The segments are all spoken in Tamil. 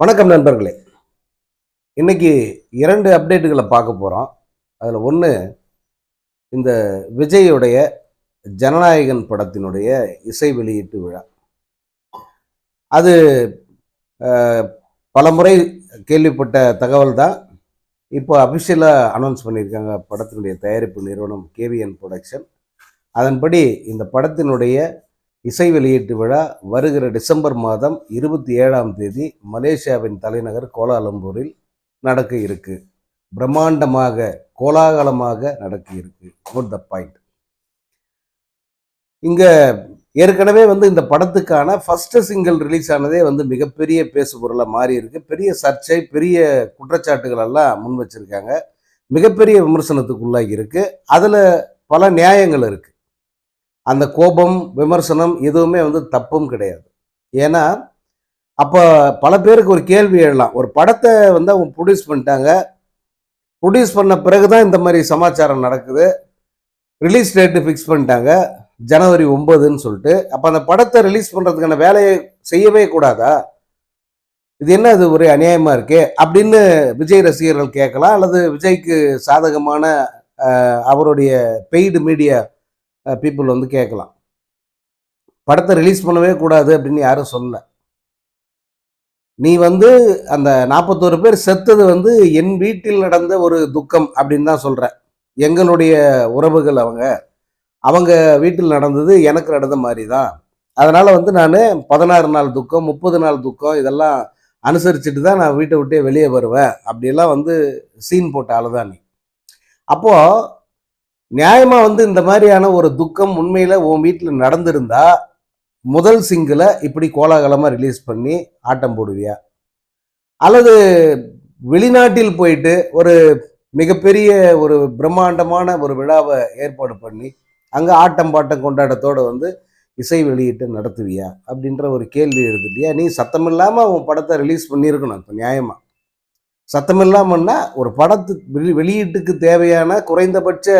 வணக்கம் நண்பர்களே. இன்னைக்கு இரண்டு அப்டேட்டுகளை பார்க்க போகிறோம் அதில் ஒன்று இந்த விஜயுடைய ஜனநாயகன் படத்தினுடைய இசை வெளியீட்டு விழா. அது பல பலமுறை கேள்விப்பட்ட தகவல் தான். இப்போ அஃபிஷியலாக அனௌன்ஸ் பண்ணியிருக்காங்க படத்தினுடைய தயாரிப்பு நிறுவனம் கேவிஎன் ப்ரொடக்ஷன் அதன்படி இந்த படத்தினுடைய இசை வெளியீட்டு விழா வருகிற டிசம்பர் மாதம் இருபத்தி ஏழாம் தேதி மலேசியாவின் தலைநகர் கோலாலம்பூரில் நடக்க இருக்கு. பிரம்மாண்டமாக கோலாகலமாக நடக்க இருக்கு. நோட் த பாயிண்ட் இங்க ஏற்கனவே வந்து இந்த படத்துக்கான ஃபர்ஸ்ட் சிங்கிள் ரிலீஸ் ஆனதே வந்து மிகப்பெரிய பேசு பொருளாக மாறி இருக்கு. பெரிய சர்ச்சை பெரிய குற்றச்சாட்டுகள் எல்லாம் முன் வச்சிருக்காங்க. மிகப்பெரிய விமர்சனத்துக்குள்ளாகி இருக்கு. அதில் பல நியாயங்கள் இருக்கு. அந்த கோபம் விமர்சனம் எதுவுமே வந்து தப்பும் கிடையாது. ஏன்னா அப்போ பல பேருக்கு ஒரு கேள்வி எழலாம். ஒரு படத்தை வந்து அவங்க ப்ரொடியூஸ் பண்ணிட்டாங்க. ப்ரொடியூஸ் பண்ண பிறகு தான் இந்த மாதிரி சமாச்சாரம் நடக்குது. ரிலீஸ் டேட்டு ஃபிக்ஸ் பண்ணிட்டாங்க. ஜனவரி ஒன்பதுன்னு சொல்லிட்டு. அப்போ அந்த படத்தை ரிலீஸ் பண்ணுறதுக்கான வேலையை செய்யவே கூடாதா? இது என்ன இது ஒரு அநியாயமாக இருக்கே? அப்படின்னு விஜய் ரசிகர்கள் கேட்கலாம். அல்லது விஜய்க்கு சாதகமான அவருடைய பெய்டு மீடியா பீப்புள் வந்து கேட்கலாம். படத்தை ரிலீஸ் பண்ணவே கூடாது அப்படின்னு யாரும் சொல்லல. நீ வந்து அந்த நாற்பத்தோரு பேர் செத்தது வந்து என் வீட்டில் நடந்த ஒரு துக்கம் அப்படின்னு தான் சொல்கிற எங்களுடைய உறவுகள் அவங்க அவங்க வீட்டில் நடந்தது எனக்கு நடந்த மாதிரி தான் அதனால் வந்து நான் பதினாறு நாள் துக்கம் முப்பது நாள் துக்கம் இதெல்லாம் அனுசரிச்சுட்டு தான் நான் வீட்டை விட்டே வெளியே வருவேன். அப்படியெல்லாம் வந்து சீன் போட்ட ஆளுதான் நீ. அப்போது நியாயமாக வந்து இந்த மாதிரியான ஒரு துக்கம் உண்மையில் உன் வீட்டில் நடந்திருந்தா முதல் சிங்கிளை இப்படி கோலாகலமாக ரிலீஸ் பண்ணி ஆட்டம் போடுவியா? அல்லது வெளிநாட்டில் போயிட்டு ஒரு மிகப்பெரிய ஒரு பிரம்மாண்டமான ஒரு விழாவை ஏற்பாடு பண்ணி அங்கே ஆட்டம் பாட்டம் கொண்டாட்டத்தோடு வந்து இசை வெளியீட்டு நடத்துவியா? அப்படின்ற ஒரு கேள்வி எழுதுட்டியா? நீ சத்தம் உன் படத்தை ரிலீஸ் பண்ணியிருக்கணும் இப்போ நியாயமாக சத்தம் இல்லாமன்னா ஒரு படத்து வெளியீட்டுக்கு தேவையான குறைந்தபட்ச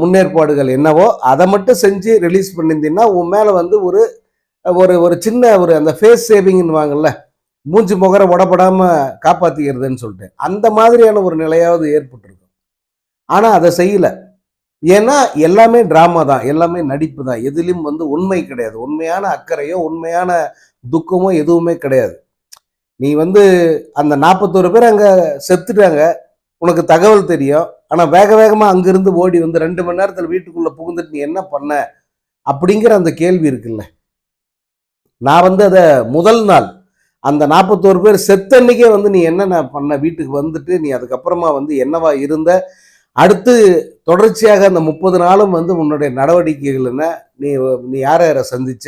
முன்னேற்பாடுகள் என்னவோ அதை மட்டும் செஞ்சு ரிலீஸ் பண்ணியிருந்தீங்கன்னா உன் மேலே வந்து ஒரு ஒரு ஒரு சின்ன ஒரு அந்த ஃபேஸ் சேவிங்னு வாங்கல மூஞ்சி முகர உடப்படாமல் காப்பாற்றிக்கிறதுன்னு சொல்லிட்டு அந்த மாதிரியான ஒரு நிலையாவது ஏற்பட்டிருக்கும். ஆனால் அதை செய்யலை. ஏன்னா எல்லாமே ட்ராமா தான் எல்லாமே நடிப்பு தான். எதுலேயும் வந்து உண்மை கிடையாது. உண்மையான அக்கறையோ உண்மையான துக்கமோ எதுவுமே கிடையாது. நீ வந்து அந்த நாற்பத்தோரு பேர் அங்கே செத்துட்டாங்க. உனக்கு தகவல் தெரியும். ஆனால் வேக வேகமாக அங்கிருந்து ஓடி வந்து ரெண்டு மணி நேரத்தில் வீட்டுக்குள்ளே புகுந்துட்டு நீ என்ன பண்ண? அப்படிங்கிற அந்த கேள்வி இருக்குல்ல. நான் வந்து அதை முதல் நாள் அந்த நாற்பத்தோரு பேர் செத்தன்னைக்கே வந்து நீ என்னென்ன பண்ண? வீட்டுக்கு வந்துட்டு நீ அதுக்கப்புறமா வந்து என்னவா இருந்த? அடுத்து தொடர்ச்சியாக அந்த முப்பது நாளும் வந்து உன்னுடைய நடவடிக்கைகள் என்ன? நீ நீ யாரை யாரை சந்திச்ச?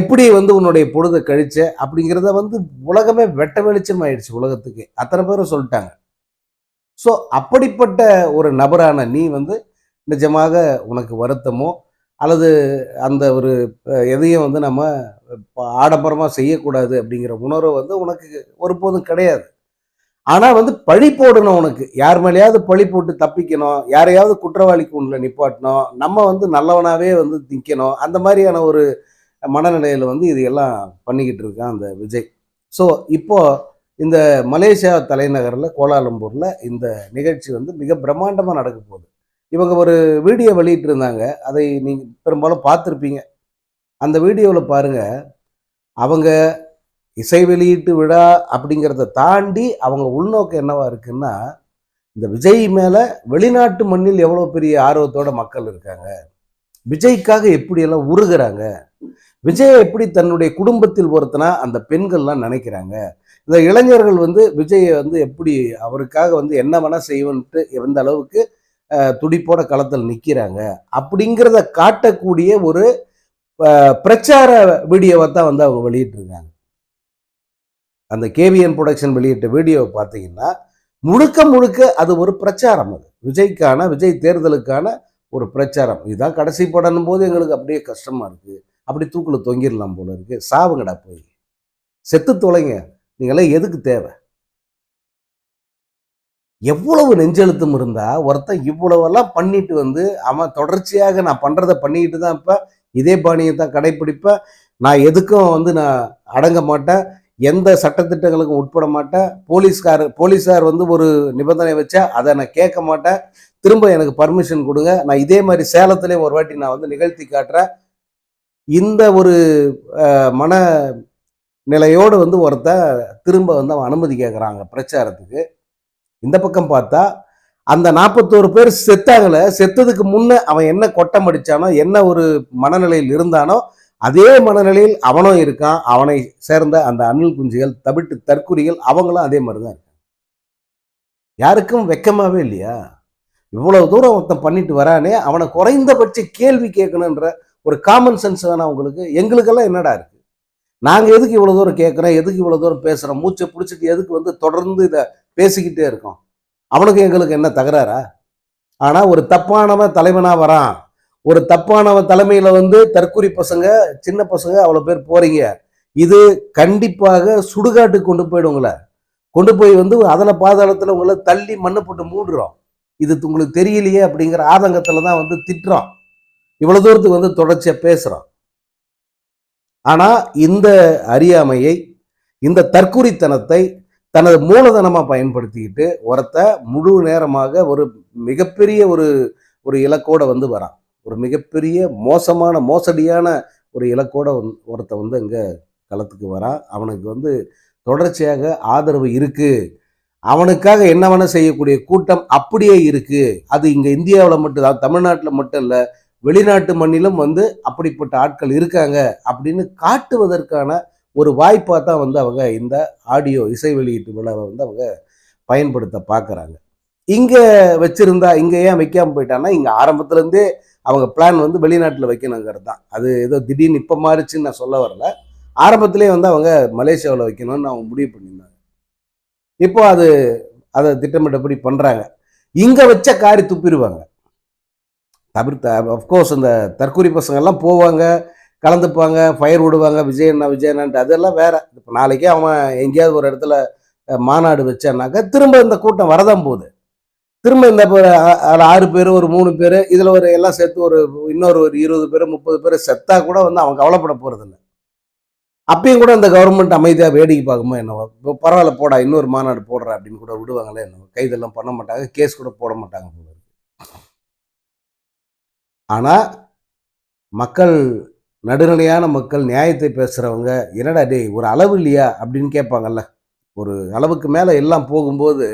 எப்படி வந்து உன்னுடைய பொழுதை கழிச்ச? அப்படிங்கிறத வந்து உலகமே வெட்ட வெளிச்சம் ஆயிடுச்சு உலகத்துக்கு. அத்தனை பேரும் சொல்லிட்டாங்க. ஸோ அப்படிப்பட்ட ஒரு நபரான நீ வந்து நிஜமாக உனக்கு வருத்தமோ? அல்லது அந்த ஒரு எதையும் வந்து நம்ம ஆடம்பரமாக செய்யக்கூடாது அப்படிங்கிற உணர்வு வந்து உனக்கு ஒருபோதும் கிடையாது. ஆனால் வந்து பழி போடணும் உனக்கு. யார் மேலேயாவது பழி போட்டு தப்பிக்கணும். யாரையாவது குற்றவாளி கூண்டில் நிப்பாட்டணும். நம்ம வந்து நல்லவனாகவே வந்து நிற்கணும் அந்த மாதிரியான ஒரு மனநிலையில் வந்து இது எல்லாம் பண்ணிக்கிட்டு இருக்கான் அந்த விஜய். ஸோ இப்போ இந்த மலேசியா தலைநகரில் கோலாலம்பூரில் இந்த நிகழ்ச்சி வந்து மிக பிரம்மாண்டமாக நடக்க போகுது. இவங்க ஒரு வீடியோ வெளியிட்டு இருந்தாங்க அதை நீங்கள் பெரும்பாலும் பார்த்துருப்பீங்க. அந்த வீடியோவில் பாருங்கள் அவங்க இசை வெளியீட்டு விழா அப்படிங்கிறத தாண்டி அவங்க உள்நோக்கம் என்னவா இருக்குன்னா இந்த விஜய் மேலே வெளிநாட்டு மண்ணில் எவ்வளோ பெரிய ஆர்வத்தோட மக்கள் இருக்காங்க? விஜய்க்காக எப்படியெல்லாம் உருகிறாங்க? விஜய் எப்படி தன்னுடைய குடும்பத்தில் ஒருத்தனா அந்த பெண்கள்லாம் நினைக்கிறாங்க? இந்த இளைஞர்கள் வந்து விஜயை வந்து எப்படி அவருக்காக வந்து என்ன வேணா செய்வன்ட்டு எந்த அளவுக்கு துடிப்போட களத்தில் நிற்கிறாங்க அப்படிங்கிறத காட்டக்கூடிய ஒரு பிரச்சார வீடியோவை தான் வந்து அவங்க வெளியிட்டிருக்காங்க. அந்த கேவிஎன் ப்ரொடக்ஷன் வெளியிட்ட வீடியோவை பார்த்தீங்கன்னா முழுக்க முழுக்க அது ஒரு பிரச்சாரம் அது. விஜய்க்கான விஜய் தேர்தலுக்கான ஒரு பிரச்சாரம். இதுதான் கடைசி படணும் போது எங்களுக்கு அப்படியே கஷ்டமாக இருக்குது அப்படி தூக்கில் தொங்கிடலாம் போல இருக்கு. சாவுங்கடா போய். செத்து தொலைங்க. நீங்களாம் எதுக்கு தேவை? எவ்வளவு நெஞ்செழுத்தம் இருந்தால் ஒருத்தன் இவ்வளவெல்லாம் பண்ணிட்டு வந்து அவன் தொடர்ச்சியாக நான் பண்ணுறதை பண்ணிக்கிட்டு தான் இப்போ இதே பாணியை தான் கடைப்பிடிப்பேன் நான் எதுக்கும் வந்து நான் அடங்க மாட்டேன். எந்த சட்டத்திட்டங்களுக்கும் உட்பட மாட்டேன். போலீஸ்கார் போலீஸார் வந்து ஒரு நிபந்தனை வச்சா அதை நான் கேட்க மாட்டேன். திரும்ப எனக்கு பர்மிஷன் கொடுங்க. நான் இதே மாதிரி சேலத்திலே ஒரு வாட்டி நான் வந்து நிகழ்த்தி காட்டுறேன். இந்த ஒரு மன நிலையோடு வந்து ஒருத்தன் திரும்ப வந்து அவன் அனுமதி கேட்குறாங்க பிரச்சாரத்துக்கு. இந்த பக்கம் பார்த்தா அந்த நாற்பத்தோரு பேர் செத்தாங்களே செத்ததுக்கு முன்னே அவன் என்ன கொட்டம் அடித்தானோ என்ன ஒரு மனநிலையில் இருந்தானோ அதே மனநிலையில் அவனும் இருக்கான். அவனை சேர்ந்த அந்த அணில் குஞ்சுகள் தவிட்டு தற்குறிகள் அவங்களும் அதே மாதிரி தான் இருக்காங்க. யாருக்கும் வெக்கமாவே இல்லையா? இவ்வளவு தூரம் ஒருத்தன் பண்ணிட்டு வரானே அவனை குறைந்தபட்ச கேள்வி கேட்கணுன்ற ஒரு காமன் சென்ஸ் வேணாம் உங்களுக்கு? எங்களுக்கெல்லாம் என்னடா இருக்குது நாங்கள் எதுக்கு இவ்வளோ தூரம் கேட்குறோம்? எதுக்கு இவ்வளோ தூரம் பேசுறோம்? மூச்சை பிடிச்சிட்டு எதுக்கு வந்து தொடர்ந்து இதை பேசிக்கிட்டே இருக்கோம்? அவனுக்கு எங்களுக்கு என்ன தகராறா? ஆனால் ஒரு தப்பானவன் தலைவனாக வரான். ஒரு தப்பானவன் தலைமையில் வந்து தற்கூரி பசங்க சின்ன பசங்க அவ்வளோ பேர் போகிறீங்க இது கண்டிப்பாக சுடுகாட்டுக்கு கொண்டு போயிடுங்கள. கொண்டு போய் வந்து அதில் பாதாளத்தில் உங்களை தள்ளி மண்ணு போட்டு மூடுறோம். இது உங்களுக்கு தெரியலையே அப்படிங்கிற ஆதங்கத்தில் தான் வந்து திட்டுறோம். இவ்வளவு தூரத்துக்கு வந்து தொடர்ச்சியா பேசுறான். ஆனா இந்த அறியாமையை இந்த தற்குறித்தனத்தை தனது மூலதனமா பயன்படுத்திக்கிட்டு ஒருத்த முழு நேரமாக ஒரு மிகப்பெரிய ஒரு ஒரு இலக்கோட வந்து வரான். ஒரு மிகப்பெரிய மோசமான மோசடியான ஒரு இலக்கோட வந் ஒருத்த வந்து அங்க களத்துக்கு வரான். அவனுக்கு வந்து தொடர்ச்சியாக ஆதரவு இருக்கு. அவனுக்காக என்ன வேணால் செய்யக்கூடிய கூட்டம் அப்படியே இருக்கு. அது இங்க இந்தியாவில் மட்டும் தான் தமிழ்நாட்டில் மட்டும் இல்லை வெளிநாட்டு மண்ணிலும் வந்து அப்படிப்பட்ட ஆட்கள் இருக்காங்க அப்படின்னு காட்டுவதற்கான ஒரு வாய்ப்பாக தான் வந்து அவங்க இந்த ஆடியோ இசை வெளியீட்டு விழாவை வந்து அவங்க பயன்படுத்த பார்க்குறாங்க. இங்கே வச்சிருந்தா இங்கே ஏன் வைக்காமல் போயிட்டான்னா இங்கே ஆரம்பத்துலேருந்தே அவங்க பிளான் வந்து வெளிநாட்டில் வைக்கணுங்கிறது தான். அது ஏதோ திடீர்னு இப்போ மாறிச்சுன்னு நான் சொல்ல வரல. ஆரம்பத்திலே வந்து அவங்க மலேசியாவில் வைக்கணும்னு அவங்க முடிவு பண்ணியிருந்தாங்க. இப்போ அது அதை திட்டமிட்டபடி பண்ணுறாங்க இங்கே வச்ச காரி துப்பிடுவாங்க. தவிர்த்த அஃப்கோர்ஸ் இந்த தற்கொலை பசங்கள்லாம் போவாங்க கலந்துப்பாங்க ஃபயர் விடுவாங்க விஜயண்ணா விஜயண்ணான்ட்டு அதெல்லாம் வேற. இப்போ நாளைக்கே அவன் எங்கேயாவது ஒரு இடத்துல மாநாடு வச்சானாக்கா திரும்ப இந்த கூட்டம் வரதான் போகுது. திரும்ப இந்த இப்போ ஆறு பேர் ஒரு மூணு பேர் இதில் ஒரு எல்லாம் சேர்த்து ஒரு இன்னொரு ஒரு இருபது பேர் முப்பது பேர் செத்தா கூட வந்து அவன் கவலைப்பட போகிறதில்ல அப்பயும் கூட இந்த கவர்மெண்ட் அமைதியாக வேடிக்கை பார்க்குமோ என்னவோ. இப்போ பரவாயில்ல போடா இன்னொரு மாநாடு போடுற அப்படின்னு கூட விடுவாங்களே என்னவோ. கைதெல்லாம் பண்ண மாட்டாங்க கேஸ் கூட போட மாட்டாங்க ஆனால் மக்கள் நடுநிலையான மக்கள் நியாயத்தை பேசுகிறவங்க என்னடா டேய் ஒரு அளவு இல்லையா? அப்படின்னு கேட்பாங்கல்ல. ஒரு அளவுக்கு மேலே எல்லாம் போகும்போது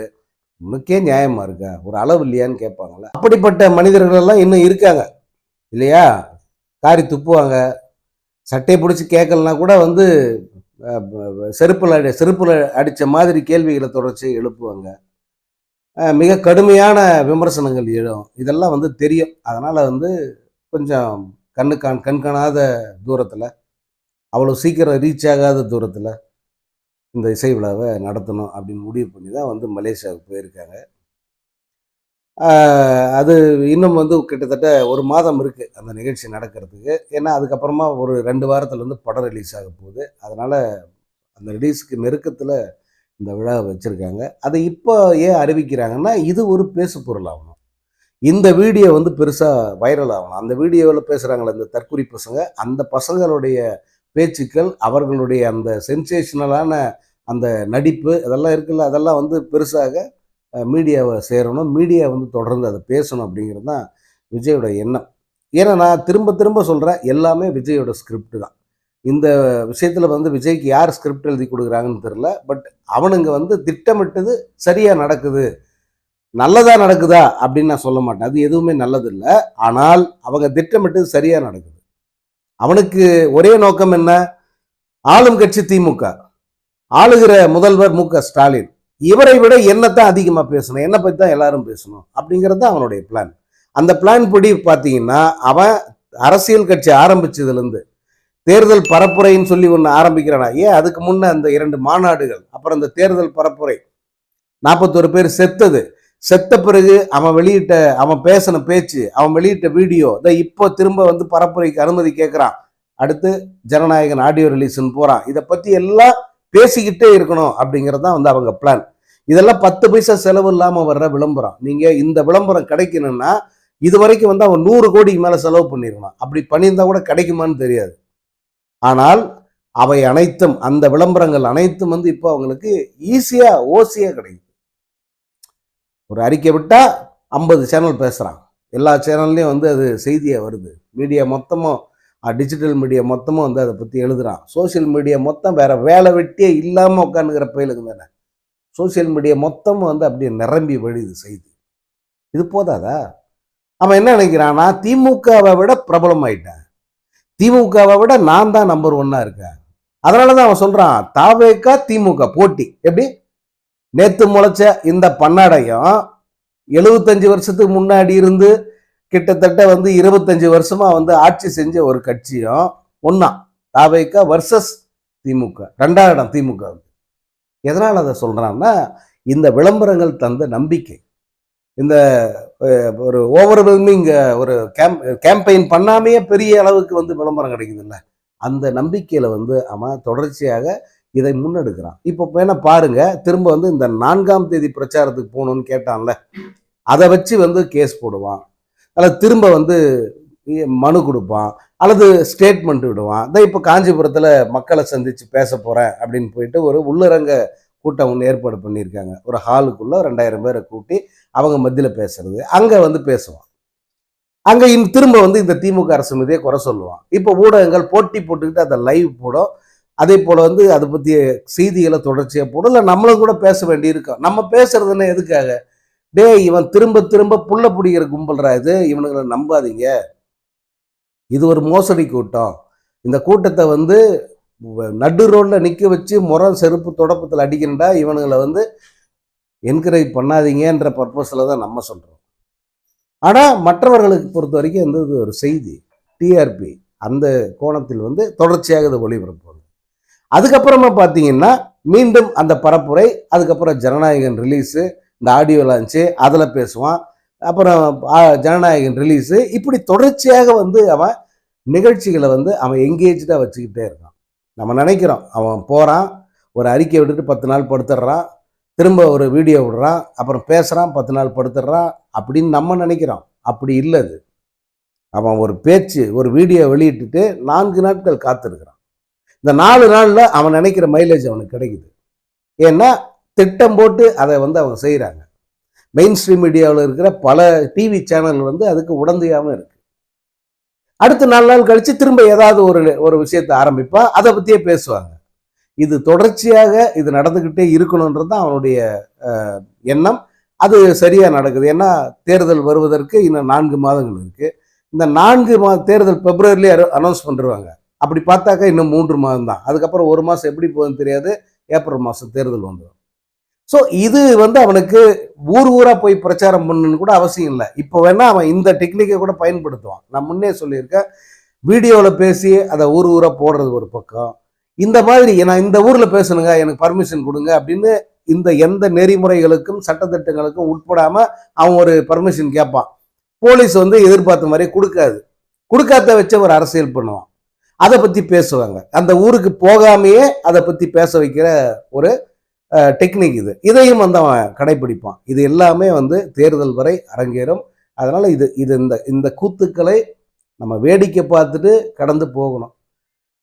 உனக்கே நியாயமாக இருக்கா? ஒரு அளவு இல்லையான்னு கேட்பாங்கல்ல. அப்படிப்பட்ட மனிதர்கள் எல்லாம் இன்னும் இருக்காங்க. இல்லையா? காரி துப்புவாங்க. சட்டையை பிடிச்சி கேட்கலனா கூட வந்து செருப்பில் செருப்பில் அடித்த அடி மாதிரி கேள்விகளை தொடர்ச்சி எழுப்புவாங்க. மிக கடுமையான விமர்சனங்கள் எழும். இதெல்லாம் வந்து தெரியும். அதனால் வந்து கொஞ்சம் கண்ணுக்கான் கண்காணாத தூரத்தில் அவ்வளோ சீக்கிரம் ரீச் ஆகாத தூரத்தில் இந்த இசை விழாவை நடத்தணும் அப்படின்னு முடிவு பண்ணி தான் வந்து மலேசியாவுக்கு போயிருக்காங்க. அது இன்னும் வந்து கிட்டத்தட்ட ஒரு மாதம் இருக்குது அந்த நிகழ்ச்சி நடக்கிறதுக்கு. ஏன்னா அதுக்கப்புறமா ஒரு ரெண்டு வாரத்தில் வந்து படம் ரிலீஸ் ஆக போகுது. அதனால் அந்த ரிலீஸுக்கு நெருக்கத்தில் இந்த விழாவை வச்சுருக்காங்க. அதை இப்போ ஏன் அறிவிக்கிறாங்கன்னா இது ஒரு பேசு பொருள் ஆகணும் இந்த வீடியோ வந்து பெருசாக வைரல் ஆகணும். அந்த வீடியோவில் பேசுகிறாங்களே இந்த தற்குறி பசங்க. அந்த பசங்களுடைய பேச்சுக்கள் அவர்களுடைய அந்த சென்சேஷனலான அந்த நடிப்பு அதெல்லாம் இருக்குல்ல அதெல்லாம் வந்து பெருசாக மீடியாவை சேரணும். மீடியா வந்து தொடர்ந்து அதை பேசணும் அப்படிங்கிறது தான் விஜயோட எண்ணம். ஏன்னா நான் திரும்ப திரும்ப சொல்கிறேன் எல்லாமே விஜயோட ஸ்கிரிப்ட் தான். இந்த விஷயத்தில் வந்து விஜய்க்கு யார் ஸ்கிரிப்ட் எழுதி கொடுக்குறாங்கன்னு தெரில பட் அவனுங்க வந்து திட்டமிட்டது சரியாக நடக்குது. நல்லதாக நடக்குதா அப்படின்னு நான் சொல்ல மாட்டேன். அது எதுவுமே நல்லதில்லை. ஆனால் அவங்க திட்டமிட்டது சரியாக நடக்குது. அவனுக்கு ஒரே நோக்கம் என்ன? ஆளும் கட்சி திமுக. ஆளுகிற முதல்வர் மு க ஸ்டாலின். இவரை விட என்னத்தான் அதிகமாக பேசணும்? என்னை பற்றி தான் எல்லாரும் பேசணும்? அப்படிங்கிறது தான் அவனுடைய பிளான் அந்த பிளான் படி பார்த்தீங்கன்னா அவன் அரசியல் கட்சி ஆரம்பிச்சதுலேருந்து தேர்தல் பரப்புரைன்னு சொல்லி ஒன்று ஆரம்பிக்கிறானா? ஏன்? அதுக்கு முன்னே அந்த இரண்டு மாநாடுகள் அப்புறம் இந்த தேர்தல் பரப்புரை. நாற்பத்தொரு பேர் செத்தது. செத்த பிறகு அவன் வெளியிட்ட அவன் பேசின பேச்சு அவன் வெளியிட்ட வீடியோ இதை இப்போ திரும்ப வந்து பரப்புரைக்கு அனுமதி கேட்குறான். அடுத்து ஜனநாயகன் ஆடியோ ரிலீஸ்ன்னு போகிறான் இதை பற்றி எல்லாம் பேசிக்கிட்டே இருக்கணும் அப்படிங்கிறது தான் வந்து அவங்க பிளான். இதெல்லாம் பத்து பைசா செலவு இல்லாமல் வர்ற விளம்பரம். நீங்கள் இந்த விளம்பரம் கிடைக்கணும்னா இது வரைக்கும் வந்து அவன் நூறு கோடிக்கு மேலே செலவு பண்ணிருக்கான் அப்படி பண்ணியிருந்தா கூட கிடைக்குமான்னு தெரியாது. ஆனால் அவை அனைத்தும் அந்த விளம்பரங்கள் அனைத்தும் வந்து இப்போ அவங்களுக்கு ஈஸியா ஓசியா கிடைக்குது. ஒரு அறிக்கை விட்டா ஐம்பது சேனல் பேசுறான் எல்லா சேனல்லையும் வந்து அது செய்தியாக வருது. மீடியா மொத்தமும் டிஜிட்டல் மீடியா மொத்தமும் வந்து அதை பற்றி எழுதுறான். சோஷியல் மீடியா மொத்தம் வேற வேலை வெட்டியே இல்லாமல் உட்காந்துக்கிற பயிலுக்கு தானே சோஷியல் மீடியா மொத்தமும் வந்து அப்படியே நிரம்பி வழியுது செய்தி. இது போதாதா? அவன் என்ன நினைக்கிறான்னா திமுகவை விட பிரபலமாயிட்டேன். திமுகவை விட நான் தான் நம்பர் ஒன்னா இருக்கேன். அதனால தான் அவன் சொல்றான் தாவேக்கா திமுக போட்டி. எப்படி? நேத்து முளைச்ச இந்த பன்னாடையும் எழுபத்தஞ்சு வருஷத்துக்கு முன்னாடி இருந்து கிட்டத்தட்ட வந்து இருபத்தஞ்சு வருஷமா வந்து ஆட்சி செஞ்ச ஒரு கட்சியும் ஒன்னா தாவேக்கா வர்சஸ் திமுக. ரெண்டாம் இடம் திமுக எதனால் அதை சொல்றான்னா இந்த விளம்பரங்கள் தந்த நம்பிக்கை. இந்த ஒரு ஓவர்வெல்மிங் ஒரு கேம் கேம்பெயின் பண்ணாமையே பெரிய அளவுக்கு வந்து விளம்பரம் கிடைக்குதுல்ல? அந்த நம்பிக்கையில் வந்து அவன் தொடர்ச்சியாக இதை முன்னெடுக்கிறான். இப்போ வேணால் பாருங்க திரும்ப வந்து இந்த நான்காம் தேதி பிரச்சாரத்துக்கு போகணும்னு கேட்டான்ல அதை வச்சு வந்து கேஸ் போடுவான். அல்லது திரும்ப வந்து மனு கொடுப்பான். அல்லது ஸ்டேட்மெண்ட் விடுவான். இதை இப்போ காஞ்சிபுரத்தில் மக்களை சந்தித்து பேச போகிறேன் அப்படின்னு போயிட்டு ஒரு உள்ளரங்க கூட்டம் ஒன்று ஏற்பாடு பண்ணியிருக்காங்க. ஒரு ஹாலுக்குள்ளே ரெண்டாயிரம் பேரை கூட்டி அவங்க மத்தியில் பேசுறது அங்கே வந்து பேசுவான். அங்கே இன் திரும்ப வந்து இந்த திமுக அரசு மீதே குறை சொல்லுவான். இப்போ ஊடகங்கள் போட்டி போட்டுக்கிட்டு அதை லைவ் போடும் அதே போல் வந்து அதை பற்றிய செய்திகளை தொடர்ச்சியாக போடும் இல்லை நம்மளும் கூட பேச வேண்டி இருக்கும் நம்ம பேசுறதுன்னு எதுக்காக? டேய் இவன் திரும்ப திரும்ப புள்ள பிடிக்கிற கும்பல்றா இது? இவனுங்களை நம்பாதீங்க. இது ஒரு மோசடி கூட்டம். இந்த கூட்டத்தை வந்து வ- நடு ரோட்ல நிக்க வச்சு முறம் செருப்பு தொடப்பத்தில் அடிக்கணுண்டா இவனுங்களை வந்து என்கரேஜ் பண்ணாதீங்கன்ற பர்பஸில் தான் நம்ம சொல்கிறோம் ஆனால் மற்றவர்களுக்கு பொறுத்த வரைக்கும் வந்து இது ஒரு செய்தி. டிஆர்பி அந்த கோணத்தில் வந்து தொடர்ச்சியாக இது ஒளிபரப்புவது அதுக்கப்புறமா பார்த்தீங்கன்னா மீண்டும் அந்த பரப்புரை அதுக்கப்புறம் ஜனநாயகன் ரிலீஸு இந்த ஆடியோ லான்ச்சு அதில் பேசுவான். அப்புறம் ஜனநாயகன் ரிலீஸு இப்படி தொடர்ச்சியாக வந்து அவன் நிகழ்ச்சிகளை வந்து அவன் எங்கேஜாக வச்சுக்கிட்டே இருக்கான். நம்ம நினைக்கிறோம் அவன் போகிறான் ஒரு அறிக்கை விட்டுட்டு பத்து நாள் படுத்துடுறான். திரும்ப ஒரு வீடியோ விடுறான் அப்புறம் பேசுகிறான் பத்து நாள் படுத்துடுறான் அப்படின்னு நம்ம நினைக்கிறோம். அப்படி இல்லை அது. அவன் ஒரு பேச்சு ஒரு வீடியோ வெளியிட்டுட்டு நான்கு நாட்கள் காத்திருக்கிறான். இந்த நாலு நாளில் அவன் நினைக்கிற மைலேஜ் அவனுக்கு கிடைக்குது. ஏன்னா திட்டம் போட்டு அதை வந்து அவங்க செய்கிறாங்க மெயின் ஸ்ட்ரீம் மீடியாவில் இருக்கிற பல டிவி சேனல் வந்து அதுக்கு உடந்தையாகவும் இருக்குது அடுத்த நாலு நாள் கழித்து திரும்ப ஏதாவது ஒரு ஒரு விஷயத்தை ஆரம்பிப்பான் அதை பற்றியே பேசுவாங்க. இது தொடர்ச்சியாக இது நடந்துக்கிட்டே இருக்கணுன்றது தான் அவனுடைய எண்ணம். அது சரியாக நடக்குது. ஏன்னா தேர்தல் வருவதற்கு இன்னும் நான்கு மாதங்கள் இருக்குது இந்த நான்கு மா தேர்தல் பிப்ரவரிலே அனௌன்ஸ் பண்ணிருவாங்க அப்படி பார்த்தாக்கா இன்னும் மூன்று மாதம் தான். அதுக்கப்புறம் ஒரு மாதம் எப்படி போகுதுன்னு தெரியாது. ஏப்ரல் மாதம் தேர்தல் வந்துடும் ஸோ இது வந்து அவனுக்கு ஊர் ஊராக போய் பிரச்சாரம் பண்ணணும்னு கூட அவசியம் இல்லை. இப்போ வேணால் அவன் இந்த டெக்னிக்கை கூட பயன்படுத்துவான். நான் முன்னே சொல்லியிருக்கேன். வீடியோவில் பேசி அதை ஊர் ஊராக போடுறது ஒரு பக்கம். இந்த மாதிரி நான் இந்த ஊரில் பேசணுங்க எனக்கு பர்மிஷன் கொடுங்க அப்படின்னு இந்த எந்த நெறிமுறைகளுக்கும் சட்டத்திட்டங்களுக்கும் உட்படாமல் அவன் ஒரு பர்மிஷன் கேட்பான். போலீஸ் வந்து எதிர்பார்த்த மாதிரி கொடுக்காது. கொடுக்காத வச்ச ஒரு அரசியல் பண்ணுவான். அதை பற்றி பேசுவாங்க. அந்த ஊருக்கு போகாமையே அதை பற்றி பேச வைக்கிற ஒரு டெக்னிக் இது. இதையும் வந்து அவன் கடைபிடிப்பான். இது எல்லாமே வந்து தேர்தல் வரை அரங்கேறும். அதனால் இது இது இந்த இந்த கூத்துக்களை நம்ம வேடிக்கை பார்த்துட்டு கடந்து போகணும்.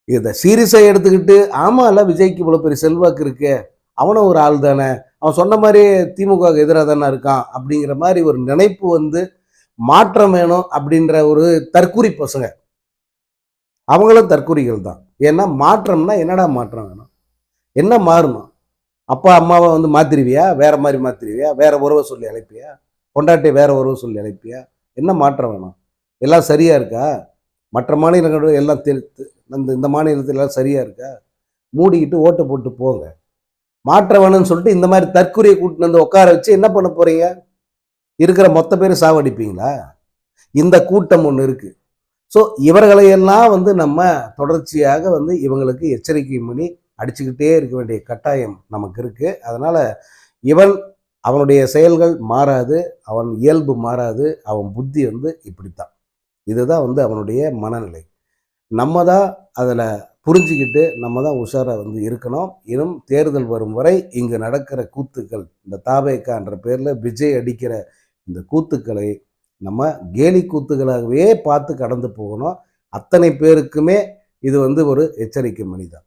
இதை சீரியஸாக எடுத்துக்கிட்டு ஆமால விஜய்க்கு இவ்வளோ பெரிய செல்வாக்கு இருக்கே. அவனும் ஒரு ஆள் தானே. அவன் சொன்ன மாதிரி திமுகவுக்கு எதிராக தானே இருக்கான். அப்படிங்கிற மாதிரி ஒரு நினைப்பு வந்து மாற்றம் வேணும் அப்படின்ற ஒரு தற்கூறி பசங்க. அவங்களும் தற்கூறிகள் தான். ஏன்னா மாற்றம்னா என்னடா மாற்றம் வேணும்? என்ன மாறணும்? அப்பா அம்மாவை வந்து மாத்திருவியா? வேற மாதிரி மாத்திருவியா? வேற உறவை சொல்லி அழைப்பியா கொண்டாட்டியை வேற உறவை சொல்லி அழைப்பியா என்ன மாற்றம் வேணும்? எல்லாம் சரியா இருக்கா? மற்ற மாநிலங்களோட எல்லாம் அந்த இந்த மாநிலத்தில் சரியாக இருக்கா? மூடிக்கிட்டு ஓட்டை போட்டு போங்க. மாற்றம் சொல்லிட்டு இந்த மாதிரி தற்கொலையை கூட்டின்னு வந்து உட்கார வச்சு என்ன பண்ண போகிறீங்க இருக்கிற மொத்த பேரும் சாவடிப்பீங்களா? இந்த கூட்டம் ஒன்று இருக்குது ஸோ இவர்களையெல்லாம் வந்து நம்ம தொடர்ச்சியாக வந்து இவங்களுக்கு எச்சரிக்கை பண்ணி அடிச்சுக்கிட்டே இருக்க வேண்டிய கட்டாயம் நமக்கு இருக்குது அதனால் இவன் அவனுடைய செயல்கள் மாறாது அவன் இயல்பு மாறாது அவன் புத்தி வந்து இப்படித்தான். இதுதான் வந்து அவனுடைய மனநிலை. நம்ம தான் அதில் புரிஞ்சுக்கிட்டு நம்ம தான் உஷாராக வந்து இருக்கணும். இன்னும் தேர்தல் வரும் வரை இங்கு நடக்கிற கூத்துக்கள் இந்த தாபேக்கான்ற பேரில் விஜய் அடிக்கிற இந்த கூத்துக்களை நம்ம கேலி கூத்துகளாகவே பார்த்து கடந்து போகணும். அத்தனை பேருக்குமே இது வந்து ஒரு எச்சரிக்கை மணி தான்